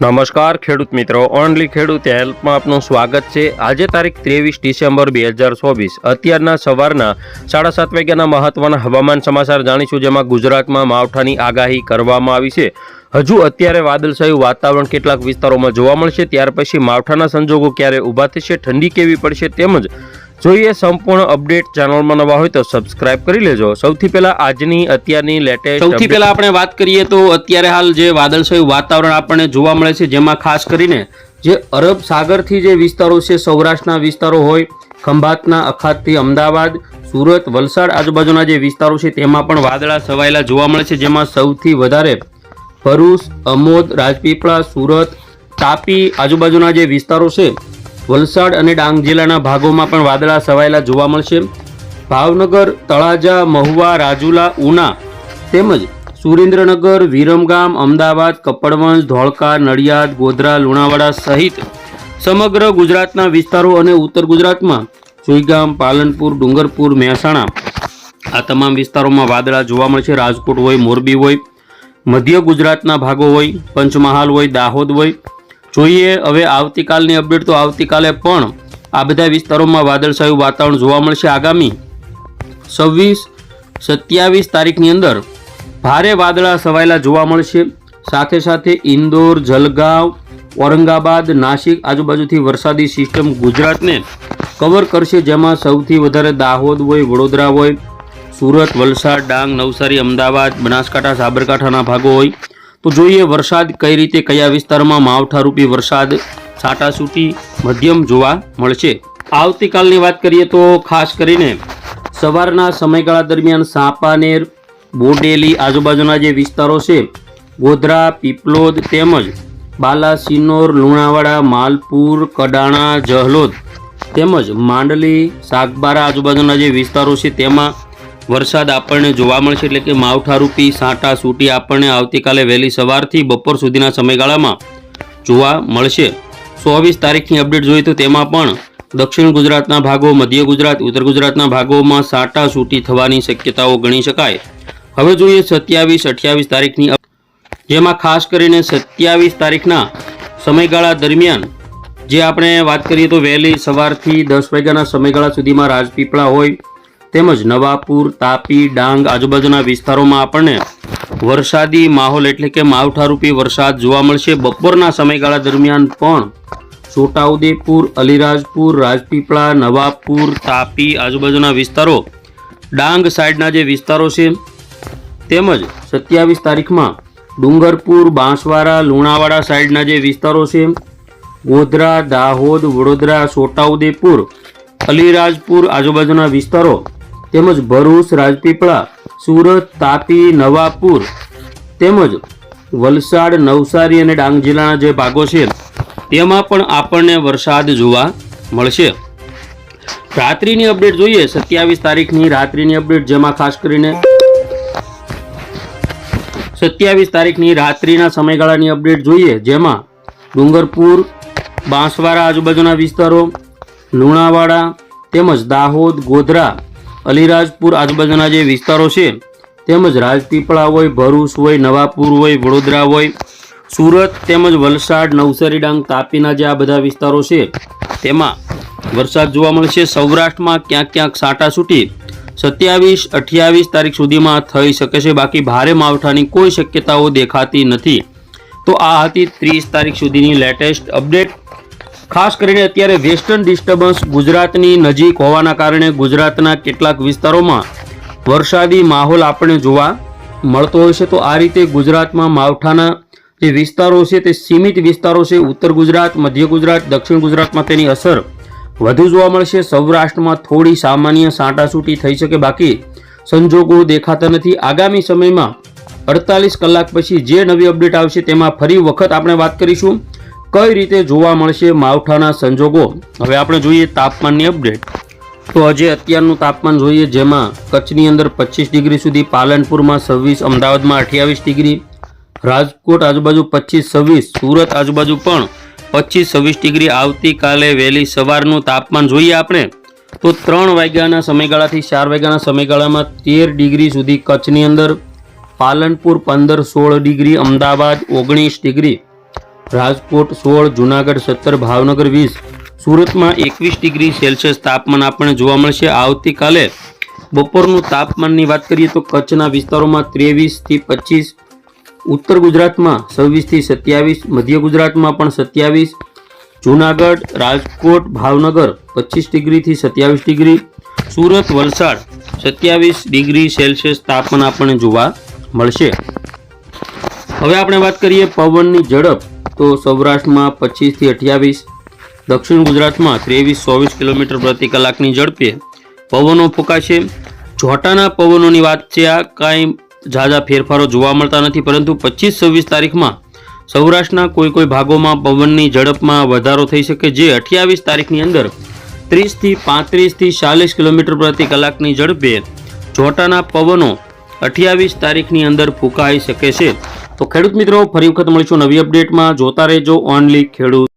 નમસ્કાર, ખેડૂત મિત્રો. ઓનલી ખેડૂત હેલ્પમાં આપનું સ્વાગત છે. આજે તારીખ ત્રેવીસ ડિસેમ્બર બે હજાર ચોવીસ. અત્યારના સવારના સાડા સાત વાગ્યાના મહત્વના હવામાન સમાચાર જાણીશું, જેમાં ગુજરાતમાં માવઠાની આગાહી કરવામાં આવી છે. હજુ અત્યારે વાદળછાયું વાતાવરણ કેટલાક વિસ્તારોમાં જોવા મળશે. ત્યાર પછી માવઠાના સંજોગો ક્યારે ઊભા થશે, ઠંડી કેવી પડશે તેમજ જોઈએ સંપૂર્ણ અપડેટ ચેનલમાં નવા હોય તો સબસ્ક્રાઇબ કરી લેજો. સૌથી પહેલા આજની અત્યારની લેટેસ્ટ સૌથી પહેલા આપણે વાત કરીએ તો અત્યારે હાલ જે વાદળછાયું વાતાવરણ આપણને જોવા મળે છે જેમાં ખાસ કરીને જે અરબ સાગરથી જે વિસ્તારો છે સૌરાષ્ટ્રના વિસ્તારો હોય ખંભાતના અખાતથી અમદાવાદ સુરત વલસાડ આજુબાજુના જે વિસ્તારો છે તેમાં પણ વાદળા છવાયેલા જોવા મળે છે જેમાં સૌથી વધારે ભરૂચ અમોદ રાજપીપળા સુરત તાપી આજુબાજુના જે વિસ્તારો છે વલસાડ અને ડાંગ જિલ્લાના ભાગોમાં પણ વાદળા છવાયેલા જોવા મળશે. ભાવનગર, તળાજા, મહુવા, રાજુલા, ઉના તેમજ સુરેન્દ્રનગર, વિરમગામ, અમદાવાદ, કપડવંજ, ધોળકા, નડિયાદ, ગોધરા, લુણાવાડા સહિત સમગ્ર ગુજરાતના વિસ્તારો અને ઉત્તર ગુજરાતમાં સુઈગામ, પાલનપુર, ડુંગરપુર, મહેસાણા આ તમામ વિસ્તારોમાં વાદળા જોવા મળશે. રાજકોટ હોય, મોરબી હોય, મધ્ય ગુજરાતના ભાગો હોય, પંચમહાલ હોય, દાહોદ હોય જોઈએ, હવે આવતીકાલની અપડેટ તો આવતીકાલે પણ. આ બધા વિસ્તારોમાં વાદળછાયું વાતાવરણ જોવા મળશે આગામી છવ્વીસ સત્યાવીસ તારીખની અંદર. ભારે વાદળા છવાયેલા જોવા મળશે. સાથે સાથે ઇન્દોર, જલગાંવ, ઔરંગાબાદ, નાસિક આજુબાજુથી વરસાદી સિસ્ટમ ગુજરાતને કવર કરશે, જેમાં સૌથી વધારે દાહોદ હોય, વડોદરા હોય, સુરત, વલસાડ, ડાંગ, નવસારી, અમદાવાદ, બનાસકાંઠા, સાબરકાંઠાના ભાગો હોય. તો જોઈએ વરસાદ કઈ રીતે કયા વિસ્તારમાં માવઠારૂપી વરસાદ છાટાછૂટી મધ્યમ જોવા મળશે. આવતીકાલની વાત કરીએ તો ખાસ કરીને સવારના સમયગાળા દરમિયાન સાપાનેર, બોડેલી આજુબાજુના જે વિસ્તારો છે, ગોધરા, પીપલોદ તેમજ બાલાસિનોર, લુણાવાડા, માલપુર, કડાણા, જહલોદ તેમજ માંડલી, સાગબારા આજુબાજુના જે વિસ્તારો છે તેમાં વરસાદ આપણને જોવા મળશે એટલે કે માવઠારૂપી સાંટા સૂટી આપણને આવતીકાલે વહેલી સવારથી બપોર સુધીના સમયગાળામાં જોવા મળશે. ચોવીસ તારીખની અપડેટ જોઈએ તો તેમાં પણ દક્ષિણ ગુજરાતના ભાગો, મધ્ય ગુજરાત, ઉત્તર ગુજરાતના ભાગોમાં સાંટા સૂટી થવાની શક્યતાઓ ગણી શકાય. હવે જોઈએ સત્યાવીસ, અઠ્યાવીસ તારીખની જેમાં ખાસ કરીને સત્યાવીસ તારીખના સમયગાળા દરમિયાન જે આપણે વાત કરીએ તો વહેલી સવારથી દસ વાગ્યાના સમયગાળા સુધીમાં રાજપીપળા હોય તેમજ નવાપુર, તાપી, ડાંગ આજુબાજુના વિસ્તારોમાં આપણને વરસાદી માહોલ એટલે કે માવઠારૂપી વરસાદ જોવા મળશે. બપોરના સમયગાળા દરમિયાન પણ છોટાઉદેપુર, અલીરાજપુર, રાજપીપળા, નવાપુર, તાપી આજુબાજુના વિસ્તારો, ડાંગ સાઈડના જે વિસ્તારો છે, તેમજ સત્યાવીસ તારીખમાં ડુંગરપુર, બાંસવાડા, લુણાવાડા સાઈડના જે વિસ્તારો છે, ગોધરા, દાહોદ, વડોદરા, છોટાઉદેપુર, અલીરાજપુર આજુબાજુના વિસ્તારો તેમજ ભરૂચ રાજપીપળા, સુરત, તાપી, નવાપુર તેમજ વલસાડ, નવસારી અને ડાંગ જિલ્લાના જે ભાગો છે, તેમાં પણ આપણને વરસાદ જોવા મળશે. રાત્રિની અપડેટ જોઈએ, સત્યાવીસ તારીખની રાત્રિની અપડેટ, જેમાં ખાસ કરીને સત્યાવીસ તારીખની રાત્રિના સમયગાળાની અપડેટ જોઈએ, જેમાં ડુંગરપુર, બાંસવાડા આજુબાજુના વિસ્તારો, લુણાવાડા તેમજ દાહોદ, ગોધરા અલીરાજપુર આજુબાજુના જે વિસ્તારો છે, તેમજ રાજપીપળા હોય, ભરૂચ હોય, નવાપુર હોય, વડોદરા હોય, સુરત તેમજ વલસાડ નવસારી ડાંગ તાપીના જે આ બધા વિસ્તારો છે, તેમાં વરસાદ જોવા મળશે સૌરાષ્ટ્રમાં ક્યાંક ક્યાંક સાટા છૂટી સત્યાવીસ, અઠ્યાવીસ તારીખ સુધીમાં થઈ શકે છે. બાકી ભારે માવઠાની કોઈ શક્યતાઓ દેખાતી નથી. તો આ હતી ત્રીસ તારીખ સુધીની લેટેસ્ટ અપડેટ. ખાસ કરીને અત્યારે વેસ્ટર્ન ડિસ્ટર્બન્સ ગુજરાતની નજીક હોવાના કારણે ગુજરાતના કેટલાક વિસ્તારોમાં વરસાદી માહોલ આપણને જોવા મળતો હોય છે. તો આ રીતે ગુજરાતમાં માવઠાના જે વિસ્તારો છે તે સીમિત વિસ્તારો છે. ઉત્તર ગુજરાત, મધ્ય ગુજરાત, દક્ષિણ ગુજરાતમાં તેની અસર વધુ જોવા મળશે. સૌરાષ્ટ્રમાં થોડી સામાન્ય સાંટાસૂટી થઈ શકે. બાકી સંજોગો દેખાતા નથી. આગામી સમયમાં અડતાલીસ કલાક પછી જે નવી અપડેટ આવશે તેમાં ફરી વખત આપણે વાત કરીશું. કઈ રીતે જોવા મળશે માવઠાના સંજોગો? હવે આપણે જોઈએ તાપમાનની અપડેટ તો આજે અત્યારનું તાપમાન જોઈએ જેમાં કચ્છની અંદર પચીસ ડિગ્રી સુધી પાલનપુરમાં છવ્વીસ, અમદાવાદમાં અઠ્યાવીસ ડિગ્રી, રાજકોટ આજુબાજુ પચીસ, છવ્વીસ, સુરત આજુબાજુ પણ પચીસ, છવ્વીસ ડિગ્રી આવતીકાલે વહેલી સવારનું તાપમાન જોઈએ આપણે. તો ત્રણ વાગ્યાના સમયગાળાથી ચાર વાગ્યાના સમયગાળામાં તેર ડિગ્રી સુધી કચ્છની અંદર પાલનપુર પંદર, સોળ ડિગ્રી, અમદાવાદ ઓગણીસ ડિગ્રી રાજકોટ સોળ, જુનાગઢ સત્તર, ભાવનગર વીસ. સુરતમાં એકવીસ ડિગ્રી સેલ્સિયસ તાપમાન આપણને જોવા મળશે. આવતીકાલે બપોરનું તાપમાનની વાત કરીએ તો કચ્છના વિસ્તારોમાં ત્રેવીસથી પચીસ, ઉત્તર ગુજરાતમાં છવ્વીસથી સત્યાવીસ, મધ્ય ગુજરાતમાં પણ સત્યાવીસ, જુનાગઢ, રાજકોટ, ભાવનગર પચીસ ડિગ્રીથી સત્યાવીસ ડિગ્રી, સુરત, વલસાડ સત્યાવીસ ડિગ્રી સેલ્સિયસ તાપમાન આપણને જોવા મળશે. હવે આપણે વાત કરીએ પવનની ઝડપ. તો સૌરાષ્ટ્રમાં પચીસથી અઠ્યાવીસ, દક્ષિણ ગુજરાતમાં ત્રેવીસ, ચોવીસ કિલોમીટર પ્રતિ કલાકની ઝડપે પવનો ફૂંકાશે. જોટાના પવનોની વાત છે, આ કાંઈ ઝાઝા ફેરફારો જોવા મળતા નથી, પરંતુ પચીસ, છવ્વીસ તારીખમાં સૌરાષ્ટ્રના કોઈ કોઈ ભાગોમાં પવનની ઝડપમાં વધારો થઈ શકે જે અઠ્યાવીસ તારીખની અંદર ત્રીસથી પાંત્રીસથી ચાલીસ કિલોમીટર પ્રતિ કલાકની ઝડપે જોટાના પવનો અઠ્યાવીસ તારીખની અંદર ફૂંકાઈ શકે છે. તો ખેડૂત મિત્રો ફરી વખત મળીશું નવી અપડેટમાં જોતા રહેજો ઓનલી ખેડૂત.